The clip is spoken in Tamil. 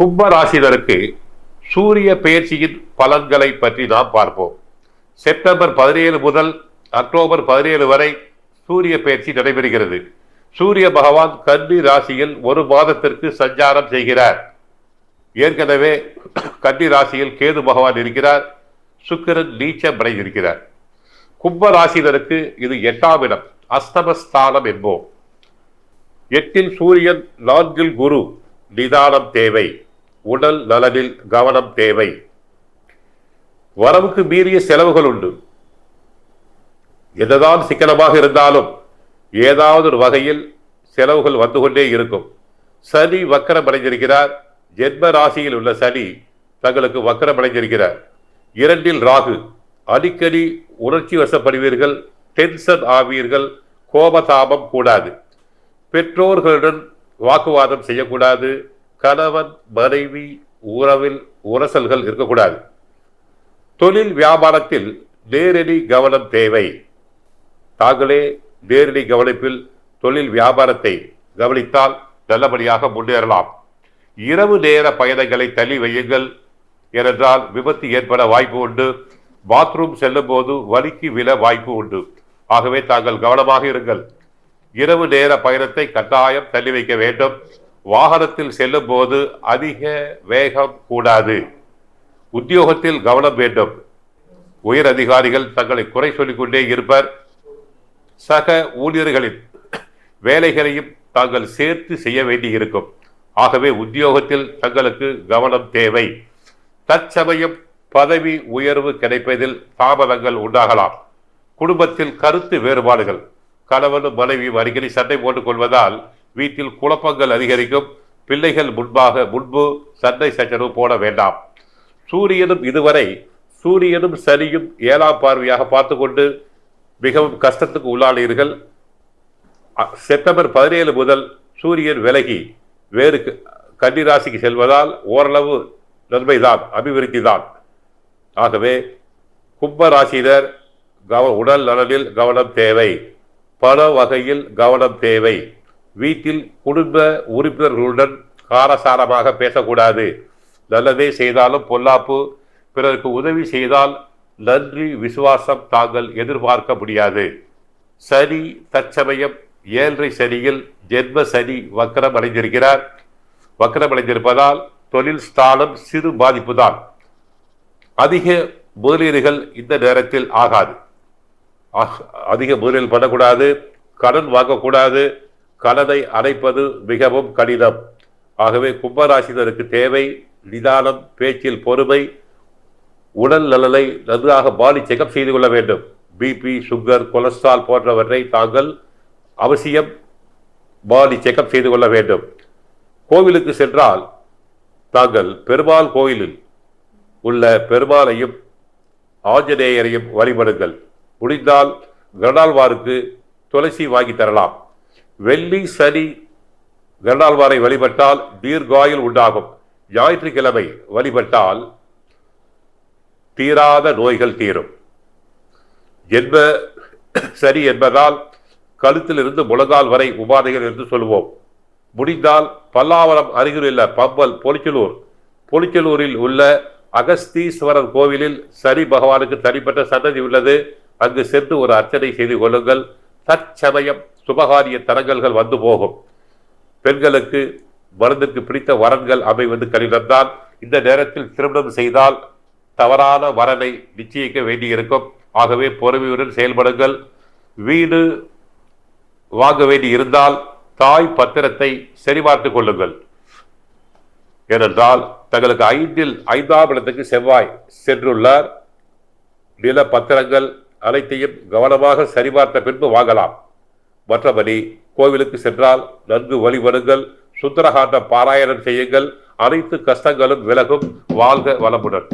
கும்ப ராசினருக்கு சூரிய பயிற்சியின் பலன்களை பற்றி நாம் பார்ப்போம். செப்டம்பர் பதினேழு முதல் அக்டோபர் பதினேழு வரை சூரிய பயிற்சி நடைபெறுகிறது. சூரிய பகவான் கன்னி ராசியில் ஒரு மாதத்திற்கு சஞ்சாரம் செய்கிறார். ஏற்கனவே கன்னி ராசியில் கேது பகவான் இருக்கிறார். சுக்கிரன் நீச்சம் அடைந்திருக்கிறார். கும்ப ராசினருக்கு இது எட்டாம் இடம் அஸ்தமஸ்தானம் என்போம். எட்டில் சூரியன் நான்கில் குரு நிதானம் தேவை. உடல் நலனில் கவனம் தேவை. வரவுக்கு மீறிய செலவுகள் உண்டு. எதுதான் சிக்கனமாக இருந்தாலும் ஏதாவது ஒரு வகையில் செலவுகள் வந்து கொண்டே இருக்கும். சனி வக்கரம் அடைஞ்சிருக்கிறார் ஜென்ம ராசியில் உள்ள சனி தங்களுக்கு வக்கரம் அடைஞ்சிருக்கிறார் இரண்டில் ராகு. அடிக்கடி உணர்ச்சி வசப்படுவீர்கள் டென்ஷன் ஆவீர்கள் கோபதாபம் கூடாது. பெற்றோர்களுடன் வாக்குவாதம் செய்யக்கூடாது. கணவன் மனைவி உறவில் உரசல்கள் இருக்கக்கூடாது. தொழில் வியாபாரத்தில் நேரடி கவனம் தேவை. தாங்களே நேரடி கவனிப்பில் தொழில் வியாபாரத்தை கவனித்தால் நல்லபடியாக முன்னேறலாம். இரவு நேர பயணங்களை தள்ளி வையுங்கள். ஏனென்றால் விபத்து ஏற்பட வாய்ப்பு உண்டு. பாத்ரூம் செல்லும் போது வலிக்கு விழ வாய்ப்பு உண்டு. ஆகவே தாங்கள் கவனமாக இருங்கள். இரவு நேர பயணத்தை கட்டாயம் தள்ளி வைக்க வேண்டும். வாகனத்தில் செல்லும் போது அதிக வேகம் கூடாது. உத்தியோகத்தில் கவனம் வேண்டும். உயர் அதிகாரிகள் தங்களை குறை சொல்லிக்கொண்டே இருப்பர். சக ஊழியர்களின் வேலைகளையும் தாங்கள் சேர்த்து செய்ய வேண்டியிருக்கும். ஆகவே உத்தியோகத்தில் தங்களுக்கு கவனம் தேவை. தற்சமயம் பதவி உயர்வு கிடைப்பதில் தாமதங்கள் உண்டாகலாம். குடும்பத்தில் கருத்து வேறுபாடுகள். கணவனும் மனைவியும் அடிக்கடி சண்டை போட்டுக் கொள்வதால் வீட்டில் குழப்பங்கள் அதிகரிக்கும். பிள்ளைகள் முன்பாக முன்பு சண்டை சச்சரவு போட வேண்டாம். சூரியனும் இதுவரை சூரியனும் சனியும் ஏழாம் பார்வையாக பார்த்து கொண்டு மிகவும் கஷ்டத்துக்கு உள்ளானீர்கள். செப்டம்பர் பதினேழு முதல் சூரியன் விலகி வேறு க- கன்னி ராசிக்கு செல்வதால் ஓரளவு நன்மைதான் அபிவிருத்தி தான் ஆகவே கும்பராசினர் கவ உடல் நலனில் கவனம் தேவை. பல வகையில் கவனம் தேவை. வீட்டில் குடும்ப உறுப்பினர்களுடன் காரசாரமாக பேசக்கூடாது. நல்லதே செய்தாலும் பொல்லாப்பு. பிறருக்கு உதவி செய்தால் நன்றி விசுவாசம் தாங்கள் எதிர்பார்க்க முடியாது. சனி தற்சமயம் ஏழரை சனியில் ஜென்ம சனி வக்கரம் அடைந்திருக்கிறார். வக்கரம் அடைந்திருப்பதால் தொழில் ஸ்தானம் சிறு பாதிப்பு தான் அதிக முதலீடுகள் இந்த நேரத்தில் ஆகாது. அதிக முதலீடு பண்ணக்கூடாது. கடன் வாங்கக்கூடாது. கடனை அடைப்பது மிகவும் கடினம். ஆகவே கும்பராசினருக்கு தேவை நிதானம் பேச்சில் பொறுமை உடல் நலனை நன்றாக பாடி செக்கப் செய்து கொள்ள வேண்டும். பிபி சுகர் கொலஸ்ட்ரால் போன்றவற்றை தாங்கள் அவசியம் பாடி செக்கப் செய்து கொள்ள வேண்டும். கோவிலுக்கு சென்றால் தாங்கள் பெருமாள் கோயிலில் உள்ள பெருமாளையும் ஆஞ்சநேயரையும் வழிபடுங்கள். முடிந்தால் கருடாழ்வாருக்கு துளசி வாங்கி தரலாம். வெள்ளி சனி கருடாழ்வாரை வழிபட்டால் தீர்காயில் உண்டாகும். ஞாயிற்றுக்கிழமை வழிபட்டால் தீராத நோய்கள் தீரும். என்ப சரி என்பதால் கழுத்திலிருந்து முழங்கால் வரை உபாதைகள் என்று சொல்வோம் முடிந்தால் பல்லாவரம் அருகிலுள்ள பம்பல் பொலிச்சலூர். பொலிச்சலூரில் உள்ள அகஸ்தீஸ்வரர் கோவிலில் சனி பகவானுக்கு தனிப்பட்ட சன்னதி உள்ளது. அங்கு சென்று ஒரு அர்ச்சனை செய்து கொள்ளுங்கள். தற்சமயம் சுபகாரிய தரங்கல்கள் வந்து போகும். பெண்களுக்கு மருந்துக்கு பிடித்த வரன்கள் அமைவது கடினம்தான் இந்த நேரத்தில் திருமணம் செய்தால் தவறான வரனை நிச்சயிக்க வேண்டியிருக்கும். ஆகவே பொறுமையுடன் செயல்படுங்கள். வீடு வாங்க வேண்டி இருந்தால் தாய் பத்திரத்தை சரிபார்த்துக் கொள்ளுங்கள். ஏனென்றால் தங்களுக்கு ஐந்தில் ஐந்தாம் இடத்துக்கு செவ்வாய் சென்றுள்ளார். நில பத்திரங்கள் அனைத்தையும் கவனமாக சரிபார்த்த பின்பு வாங்கலாம். மற்றபடி கோவிலுக்கு சென்றால் நன்கு வழிபடுங்கள் சுந்தரகாண்ட பாராயணம் செய்யுங்கள் அனைத்து கஷ்டங்களும் விலகும் வாழ்க வளமுடன்.